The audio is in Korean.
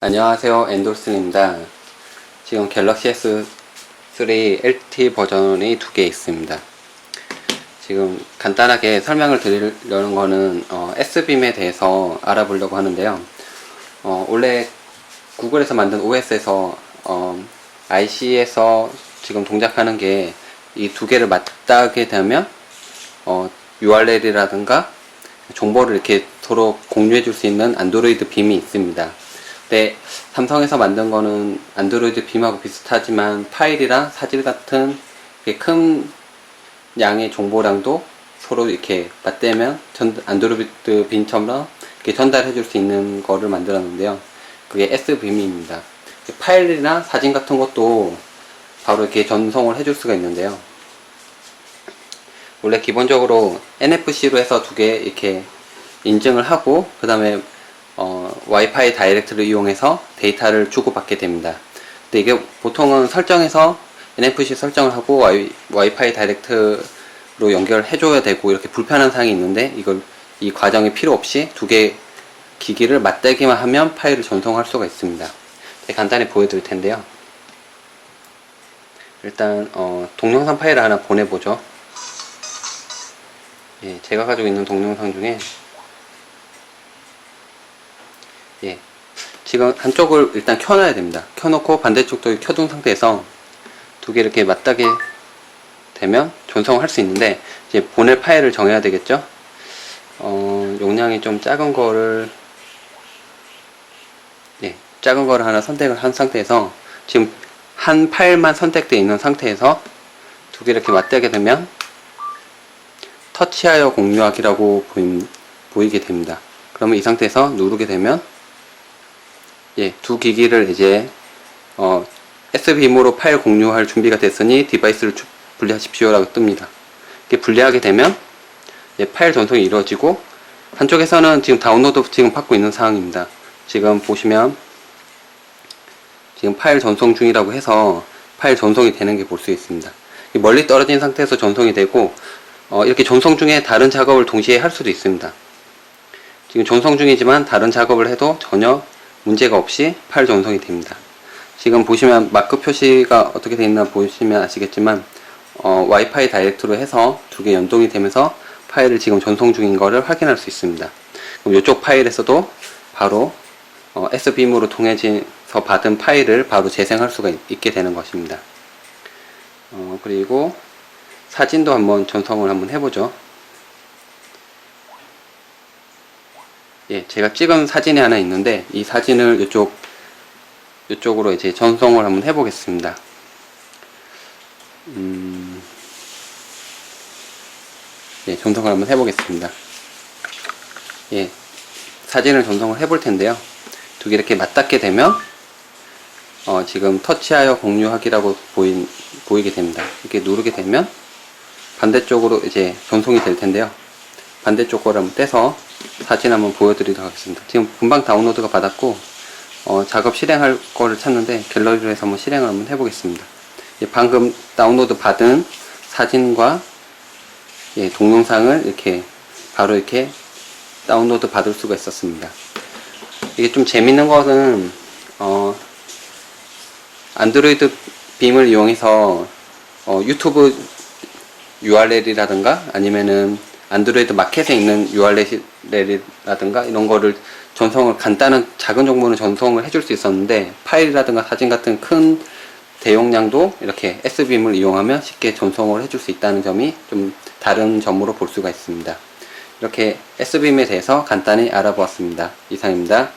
안녕하세요. 엔돌슨입니다. 지금 갤럭시 S3 LT 버전이 두 개 있습니다. 지금 간단하게 설명을 드리려는 거는 어, S빔에 대해서 알아보려고 하는데요. 어, 원래 구글에서 만든 OS에서 어, IC에서 지금 동작하는 게 이 두 개를 맞닿게 되면 어, URL이라든가 정보를 이렇게 서로 공유해 줄 수 있는 안드로이드 빔이 있습니다 네, 삼성에서 만든 거는 안드로이드 빔하고 비슷하지만 파일이랑 사진 같은 큰 양의 정보량도 서로 이렇게 맞대면 전, 안드로이드 빔처럼 이렇게 전달해 줄 수 있는 거를 만들었는데요. 그게 S빔입니다. 파일이나 사진 같은 것도 바로 이렇게 전송을 해줄 수가 있는데요. 원래 기본적으로 NFC로 해서 두 개 이렇게 인증을 하고 그 다음에 어, 와이파이 다이렉트를 이용해서 데이터를 주고받게 됩니다. 근데 이게 보통은 설정에서 NFC 설정을 하고 와이, 와이파이 다이렉트로 연결해줘야 되고 이렇게 불편한 사항이 있는데 이걸 이 과정이 필요 없이 두 개 기기를 맞대기만 하면 파일을 전송할 수가 있습니다. 네, 간단히 보여드릴 텐데요. 일단 어, 동영상 파일을 하나 보내보죠. 예, 제가 가지고 있는 동영상 중에 예, 지금 한쪽을 일단 켜놔야 됩니다. 켜놓고 반대쪽도 켜둔 상태에서 두 개 이렇게 맞닿게 되면 전송을 할 수 있는데 이제 보낼 파일을 정해야 되겠죠. 어, 용량이 좀 작은 거를 예, 작은 거를 하나 선택을 한 상태에서 지금 한 파일만 선택되어 있는 상태에서 두 개 이렇게 맞대게 되면 터치하여 공유하기라고 보임, 보이게 됩니다. 그러면 이 상태에서 누르게 되면 예, 두 기기를 이제 어, SBIM으로 파일 공유할 준비가 됐으니 디바이스를 주- 분리하십시오라고 뜹니다. 이렇게 분리하게 되면 예, 파일 전송이 이루어지고 한쪽에서는 지금 다운로드 지금 받고 있는 상황입니다. 지금 보시면 지금 파일 전송 중이라고 해서 파일 전송이 되는 게 볼 수 있습니다. 이 멀리 떨어진 상태에서 전송이 되고 어, 이렇게 전송 중에 다른 작업을 동시에 할 수도 있습니다. 지금 전송 중이지만 다른 작업을 해도 전혀 문제가 없이 파일 전송이 됩니다. 지금 보시면 마크 표시가 어떻게 되어 있나 보시면 아시겠지만 어, 와이파이 다이렉트로 해서 두 개 연동이 되면서 파일을 지금 전송 중인 거를 확인할 수 있습니다. 그럼 이쪽 파일에서도 바로 어, S빔으로 통해서 받은 파일을 바로 재생할 수가 있, 있게 되는 것입니다. 어, 그리고 사진도 한번 전송을 한번 해보죠. 예, 제가 찍은 사진이 하나 있는데 이 사진을 이쪽 이쪽으로 이제 전송을 한번 해보겠습니다. 음, 예, 전송을 한번 해보겠습니다. 예, 사진을 전송을 해볼 텐데요. 두 개 이렇게 맞닿게 되면 어, 지금 터치하여 공유하기라고 보인, 보이게 됩니다. 이렇게 누르게 되면 반대쪽으로 이제 전송이 될 텐데요. 반대쪽 거를 한번 떼서 사진 한번 보여드리도록 하겠습니다. 지금 금방 다운로드가 받았고 어, 작업 실행할 거를 찾는데 갤러리로 해서 한번 실행을 한번 해보겠습니다. 예, 방금 다운로드 받은 사진과 예, 동영상을 이렇게 바로 이렇게 다운로드 받을 수가 있었습니다. 이게 좀 재밌는 것은 어, 안드로이드 빔을 이용해서 어, 유튜브 URL이라든가 아니면은 안드로이드 마켓에 있는 URL이라든가 이런 거를 전송을 간단한 작은 정보는 전송을 해줄 수 있었는데 파일이라든가 사진 같은 큰 대용량도 이렇게 S빔을 이용하면 쉽게 전송을 해줄 수 있다는 점이 좀 다른 점으로 볼 수가 있습니다. 이렇게 S빔에 대해서 간단히 알아보았습니다. 이상입니다.